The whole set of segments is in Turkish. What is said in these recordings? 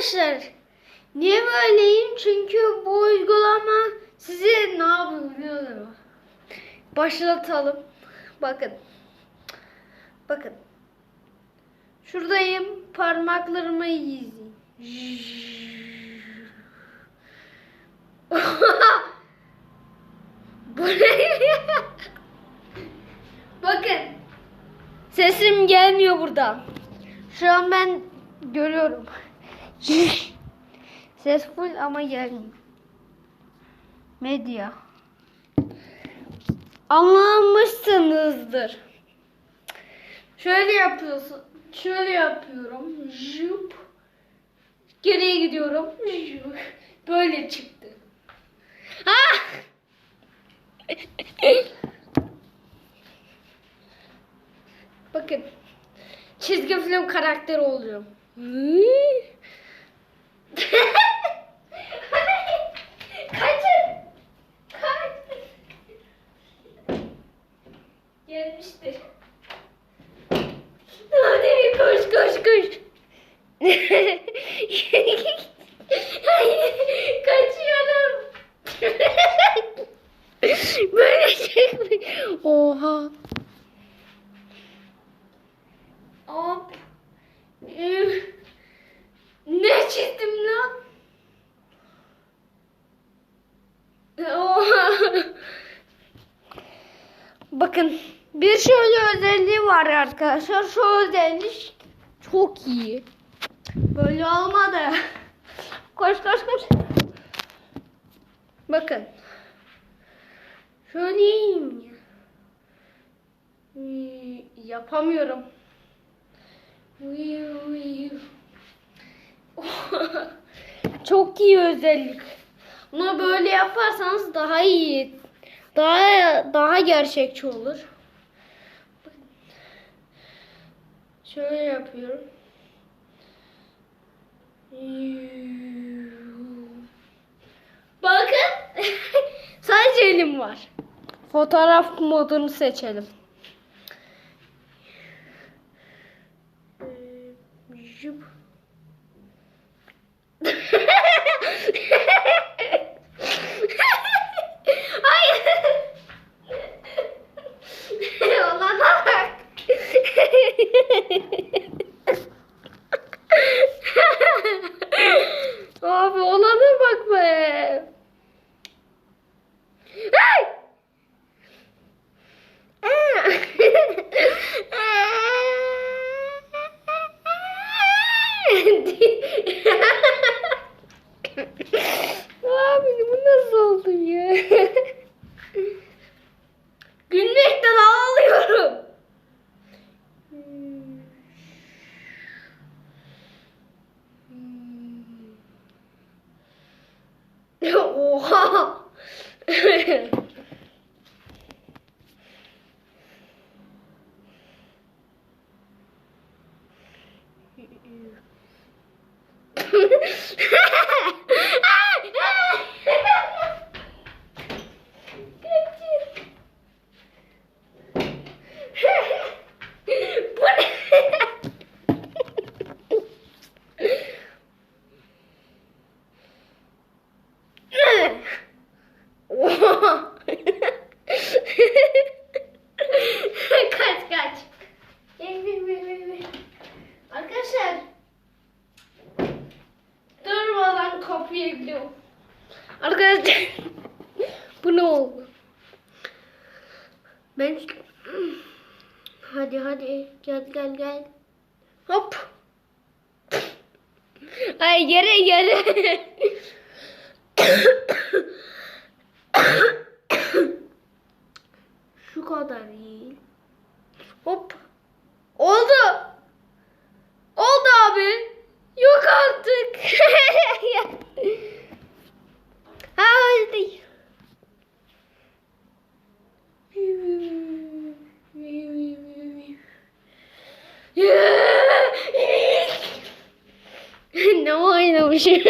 Arkadaşlar niye böyleyim? Çünkü bu uygulama size ne yapıyor? Başlatalım. Bakın. Bakın. Şuradayım. Parmaklarımı izleyin. Bu ne? Bakın. Sesim gelmiyor buradan. Şu an ben görüyorum. Ses full ama gelmiyor. Medya. Anlamışsınızdır. Şöyle yapıyorsun. Şöyle yapıyorum. Jup. Geriye gidiyorum. Böyle çıktı. Ha! Bakın. Çizgi film karakteri oluyorum. Kaçın. Kaç. Gelmiştir. Hadi koş koş koş. Hayır, kaçıyorum. Böyle çekme. Oha. Hop. Üf. Ne çizdim lan? Oha. Bakın bir şöyle özelliği var arkadaşlar. Şu özellik çok iyi. Böyle olmadı. Koş koş koş. Bakın. Hmm, Yapamıyorum. Çok iyi özellik. Bunu böyle yaparsanız daha iyi. Daha daha gerçekçi olur. Şöyle yapıyorum. Bakın. Sadece elim var. Fotoğraf modunu seçelim. Ee, Jup. you Hadi hadi gel gel gel. Hop. Ay yere yere. Şu kadar iyi. Hop. Oldu. Oldu abi. Yok artık. ha hadi. ne oynamışım?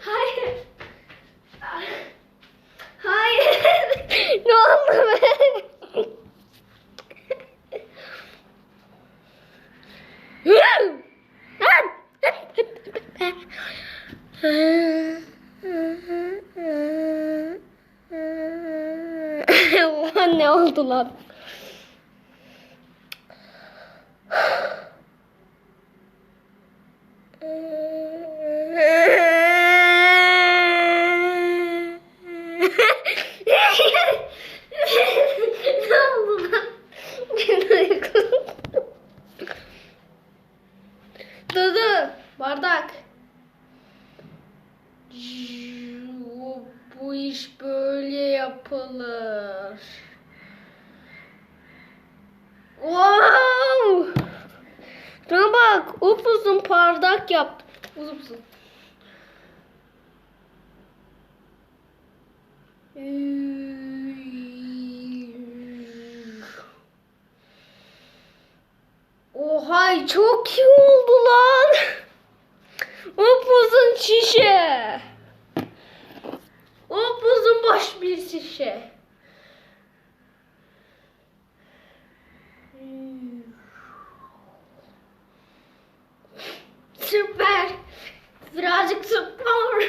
Hayır. Hayır. ne oldu be? ne oldu lan? Dudu, bardak. Bu iş böyle yapılır. Wow! Şuna bak, upuzun bardak yaptım. Uzun Oha çok iyi oldu lan. Upuzun şişe. Upuzun boş bir şişe. Süper. Birazcık süper.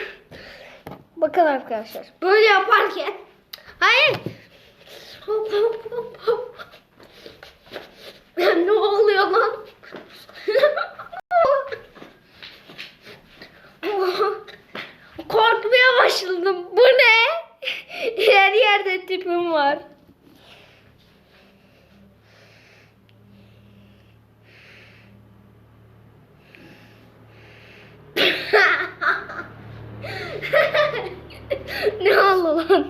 Bakın arkadaşlar. Böyle yaparken. Hayır. Hop hop hop hop. Ne oluyor lan? Korkmaya başladım. Bu ne? Her yerde tipim var. ne oldu lan?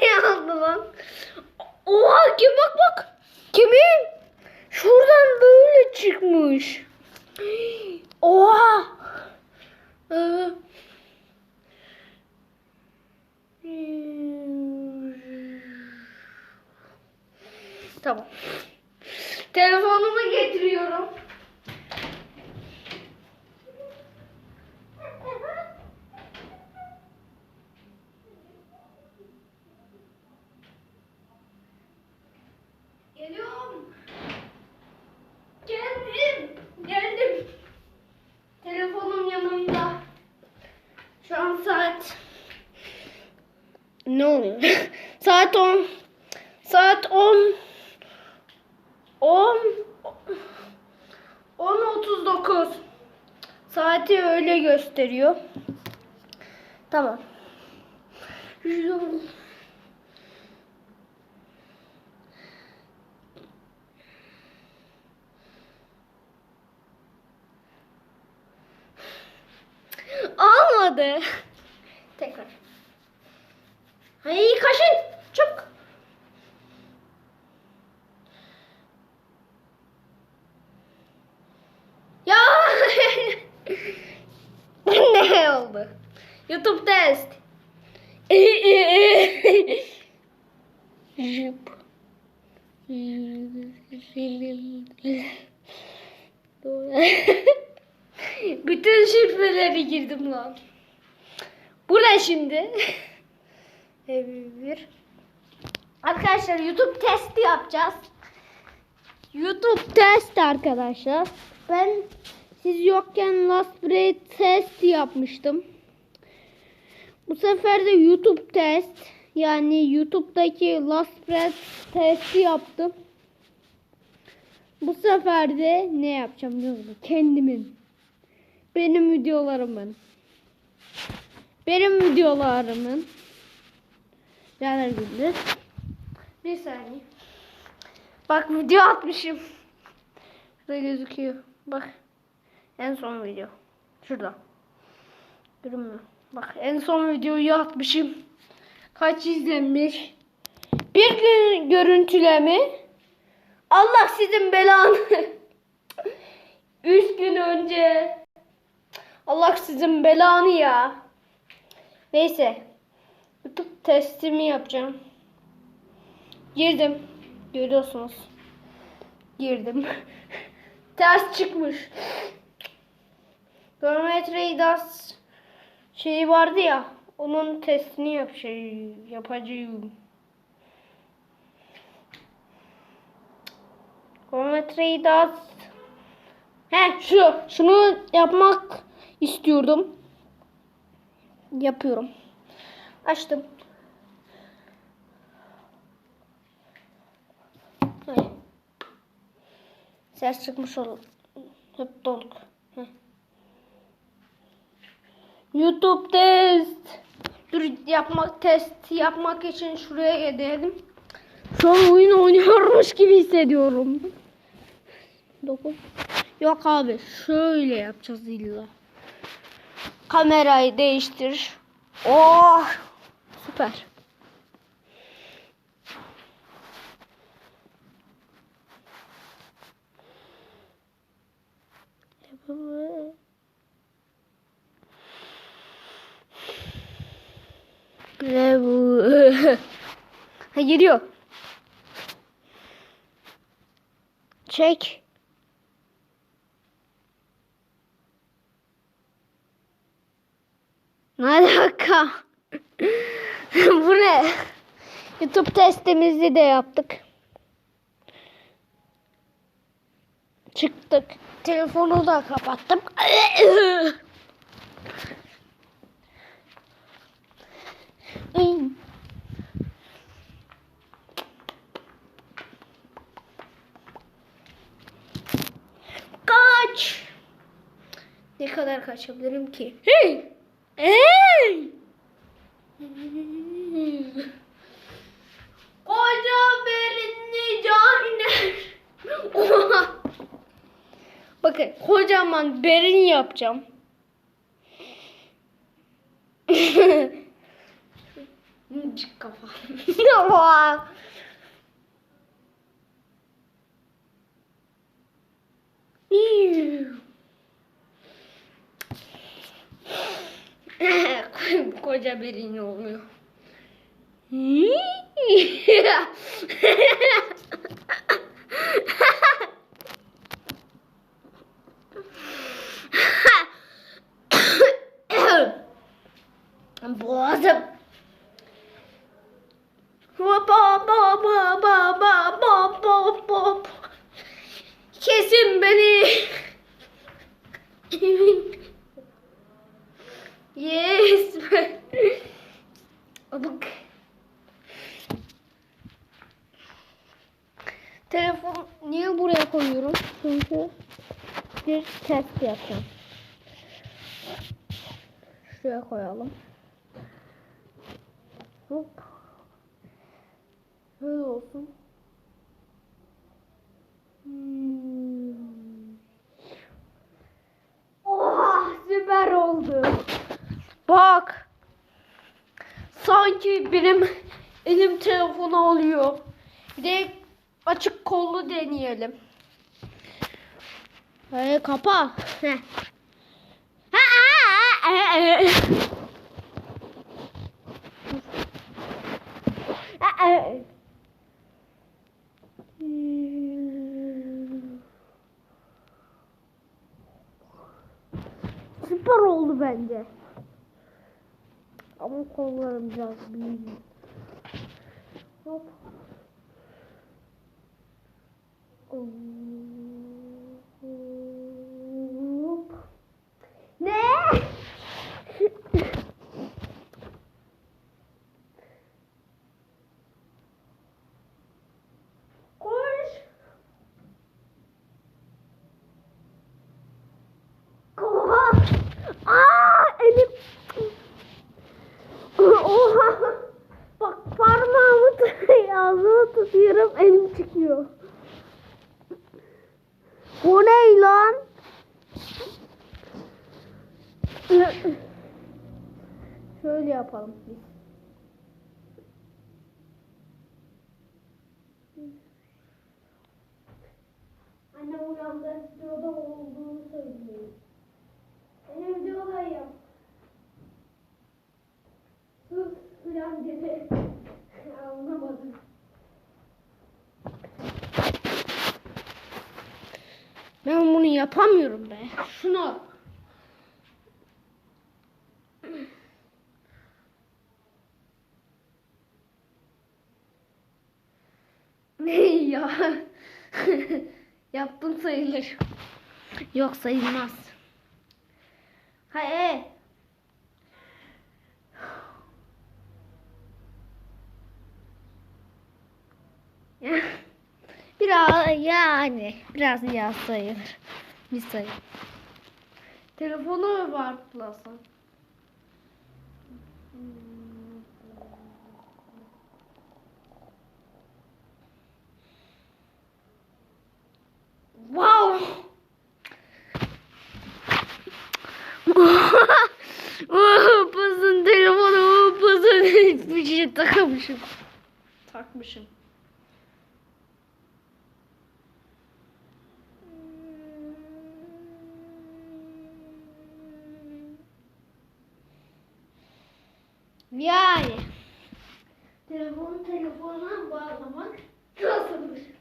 ne oldu lan? Oha kim bak bak. Kimin? Şuradan böyle çıkmış. Oha. Ee, Tamam. Telefonumu getiriyorum. Geliyorum. Geldim. Geldim. Telefonum yanımda. Şu an saat ne oluyor? saat 10. Saat 10. 10 10.39. Saati öyle gösteriyor. Tamam. Almadı. Hayır kaşın. Çok. Ya. ne oldu? YouTube test. Jip. Bütün şifreleri girdim lan. Bu ne şimdi? Bir. Arkadaşlar YouTube testi yapacağız. YouTube test arkadaşlar. Ben siz yokken Last Breath test yapmıştım. Bu sefer de YouTube test yani YouTube'daki Last Breath testi yaptım. Bu sefer de ne yapacağım biliyor? Kendimin. Benim videolarımın. Benim videolarımın. Caner Gündüz. Bir saniye. Bak video atmışım. Şurada gözüküyor. Bak. En son video. Şurada. Görünmüyor. Bak en son videoyu atmışım. Kaç izlenmiş? Bir gün görüntüleme. Allah sizin belanı. Üç gün önce. Allah sizin belanı ya. Neyse. YouTube testimi yapacağım. Girdim. Görüyorsunuz. Girdim. Ters çıkmış. Geometry das şeyi vardı ya. Onun testini yapacağım. Yapacağım. Geometry das He şu. Şunu yapmak istiyordum. Yapıyorum. Açtım. Heh. Ses çıkmış ol. Hep doluk. Heh. YouTube test. Dur yapmak test yapmak için şuraya gidelim. Şu an oyun oynuyormuş gibi hissediyorum. Dokun. Yok abi şöyle yapacağız illa. Kamerayı değiştir. Oh süper. Ne bu? ha giriyor. Çek. Ne alaka? bu ne? YouTube testimizi de yaptık. Çıktık. Telefonu da kapattım. Kaç. Ne kadar kaçabilirim ki? Hey! Hey! Koca berinli caniner. Oha! Bakın kocaman berin yapacağım. Çık kafa. Oha! Koca bir iğne oluyor. Boğazım. Ba ba ba ba ba ba ba ba. Kesin beni. Yes. Abuk. Telefon niye buraya koyuyorum? Çünkü bir test yapacağım. Şuraya koyalım. Hop. Böyle olsun. Hmm. Oha süper oldu. Bak. Sanki benim elim telefonu alıyor. Bir de açık kollu deneyelim. Hayır kapa. Heh. Süper oldu bence. Ama kollarım biraz büyük. Hop. Hop. Şöyle yapalım biz. Anne uyandı. Stüdyoda olduğunu söylüyor. Ben evde olayım. Sus filan dedi. Anlamadım. Ben bunu yapamıyorum be. Şunu Ne ya? Yaptım sayılır. Yok sayılmaz. Hayır. Biraz yani biraz ya sayılır. Bir sayı. Telefonu var plasın. Wow. Pazın telefonu pazın hiçbir şey takmışım. Takmışım. Yani telefonu telefona bağlamak nasıldır?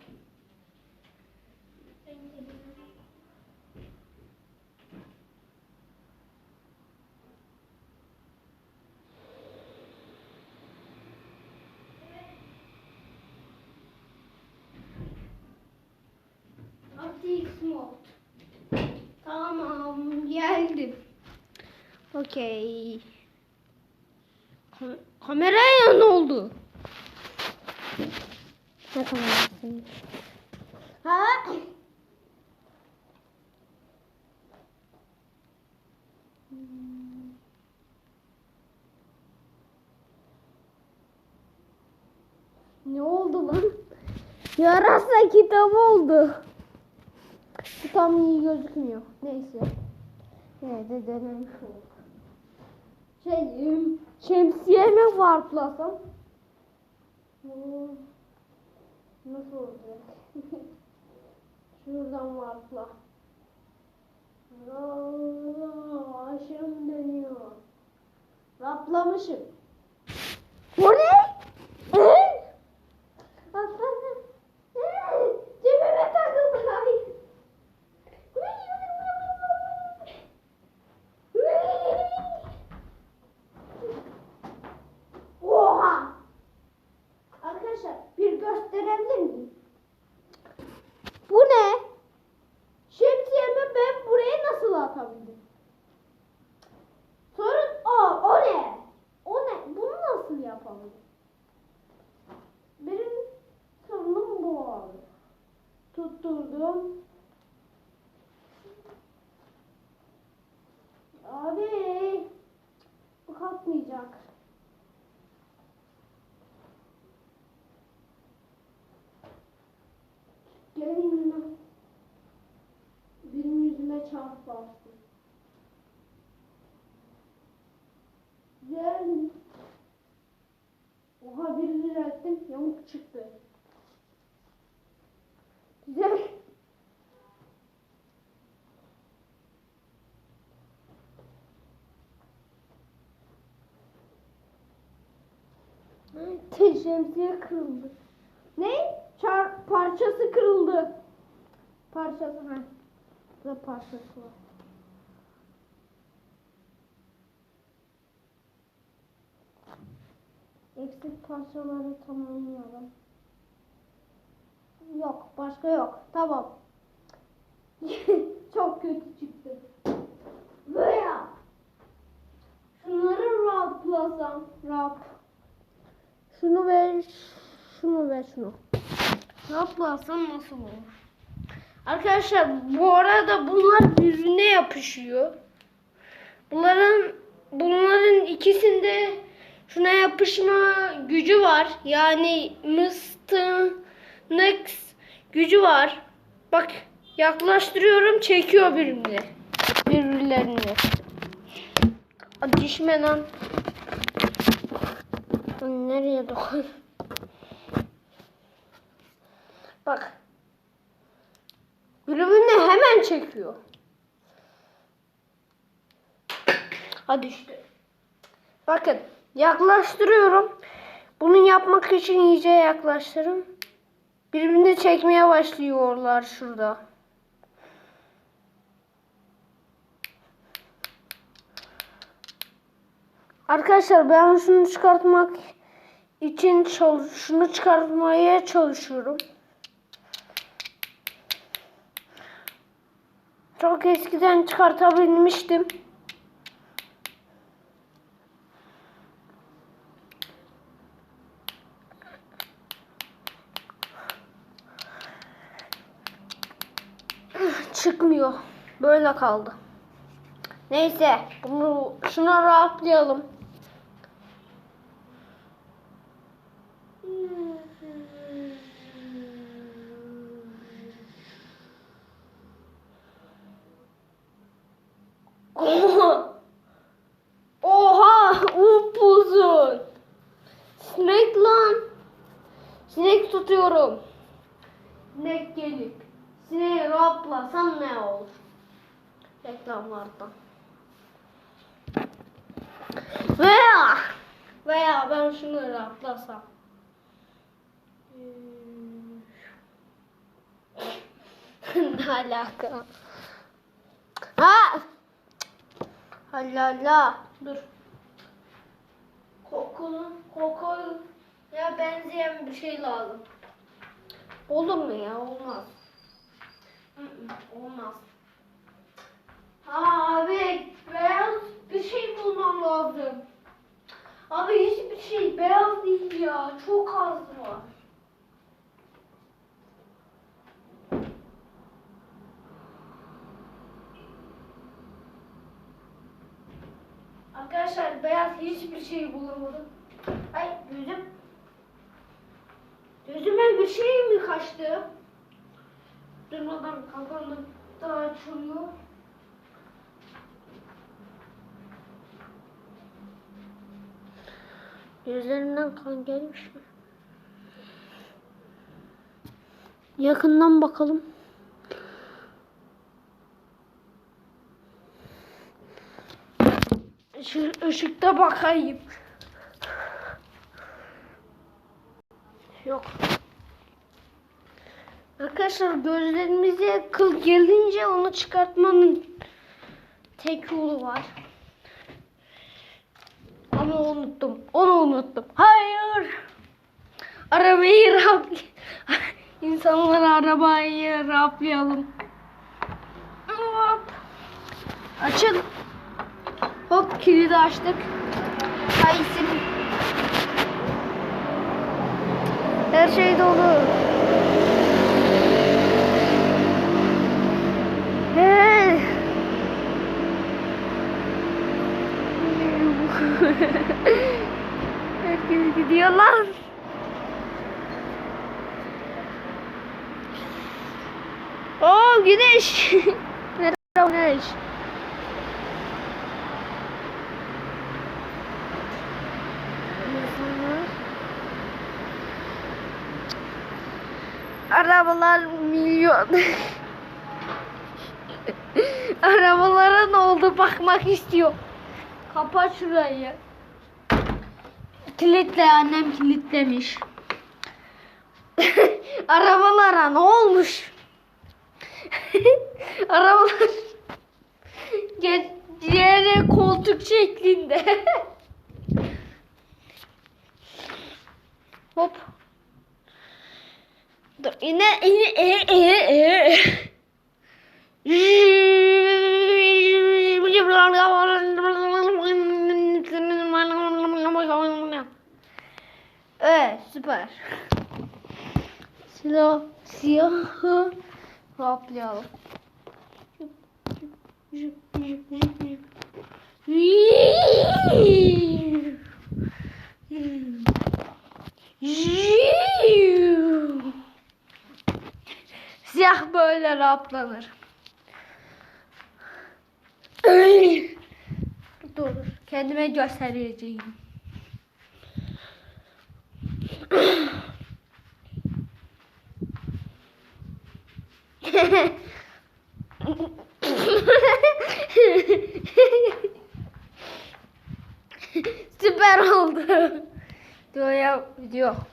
Tamam geldim. Okey. Kam- kameraya ne oldu? Ne kamerası? Ha? Ne oldu lan? Yarasa kitap oldu. Bu tam iyi gözükmüyor. Neyse. Yine de denemiş olduk. Şey, ım, şemsiye mi? Bu Nasıl olacak? Şuradan varpla. Allah, aşırım dönüyor. Raplamışım. Bu ne? Ee? Aslanım. Ee, Cebime takıldı. Ay. Oha! Arkadaşlar bir gösterebilir miyim? Bu ne? Şemsiyemi ben buraya nasıl atabildim? Sorun o. O ne? O ne? Bunu nasıl yapabildim? Benim sorunum bu abi. Tutturdum. Abi. Bu kalkmayacak. Gelin yanıma. Benim yüzüme çarp bastı. Gel. Oha bir düzelttim. Yamuk çıktı. Güzel. Şemsiye kırıldı. Ne? Çar parçası kırıldı. Parçası ha. Burada parçası var. Eksik parçaları tamamlayalım. Yok, başka yok. Tamam. Çok kötü çıktı. Böyle. Şunları raplasam. Rap. Şunu ver, şunu ver şunu. Raplasam nasıl olur? Arkadaşlar bu arada bunlar birbirine yapışıyor. Bunların bunların ikisinde şuna yapışma gücü var. Yani mıstınık gücü var. Bak yaklaştırıyorum çekiyor birbirine. Birbirlerini. Düşme lan. Nereye dokun? Bak. Görüyor çekiyor. Hadi işte. Bakın yaklaştırıyorum. Bunu yapmak için iyice yaklaştırın. Birbirini çekmeye başlıyorlar şurada. Arkadaşlar ben şunu çıkartmak için şunu çıkartmaya çalışıyorum. Çok eskiden çıkartabilmiştim. Çıkmıyor. Böyle kaldı. Neyse, bunu şuna rahatlayalım. Oha! Oha! Upuzun! Sinek lan! Sinek tutuyorum. Sinek gelip sineği rahatlasam ne olur? Reklamlardan. Veya veya ben şunu rahatlasam. Hmm. Ne alaka? Ha! Halala. Dur. Kokulu, kokulu ya benzeyen bir şey lazım. Olur mu ya? Olmaz. Hı hı, Olmaz. Abi beyaz bir şey bulmam lazım. Abi hiçbir şey beyaz değil ya. Çok az var. Beyaz hiçbir şey bulamadım. Ay gözüm. Gözüme bir şey mi kaçtı? Durmadan kapanıp da açılıyor. Gözlerinden kan gelmiş mi? Yakından bakalım. Işık, ışıkta bakayım. Yok. Arkadaşlar gözlerimize kıl gelince onu çıkartmanın tek yolu var. Ama unuttum. Onu unuttum. Hayır. Arabayı rap... İnsanlara arabayı raplayalım. Açın. Kilidi açtık. İsim. Her şey dolu. Hey. Herkes gidiyor lan. Oo güneş. Merhaba güneş. İnsanlar. Arabalar milyon. Arabalara ne oldu bakmak istiyor. Kapat şurayı. Kilitle annem kilitlemiş. Arabalara ne olmuş? Arabalar yere koltuk şeklinde. Hop. Dur yine yine e e e. Evet süper. Silah, siyahı raplayalım. Siyah böyle raplanır. Dur, kendime göstereceğim. Süper oldu. Diyor ya video.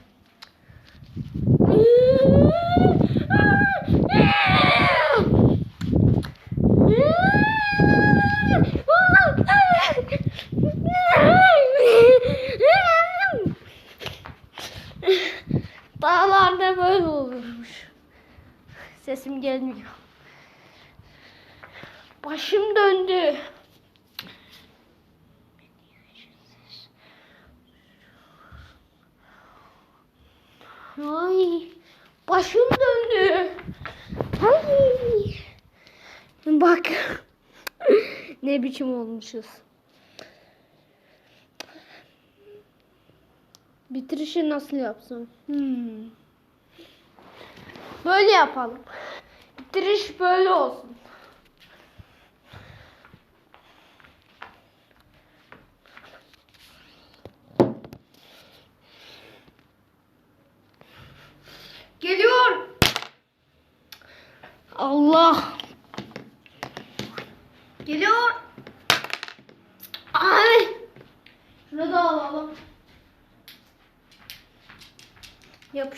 Gelmiyor. Başım döndü. Ay, başım döndü. Ay. Bak. ne biçim olmuşuz. Bitirişi nasıl yapsam? Hmm. Böyle yapalım. Bitiriş böyle olsun.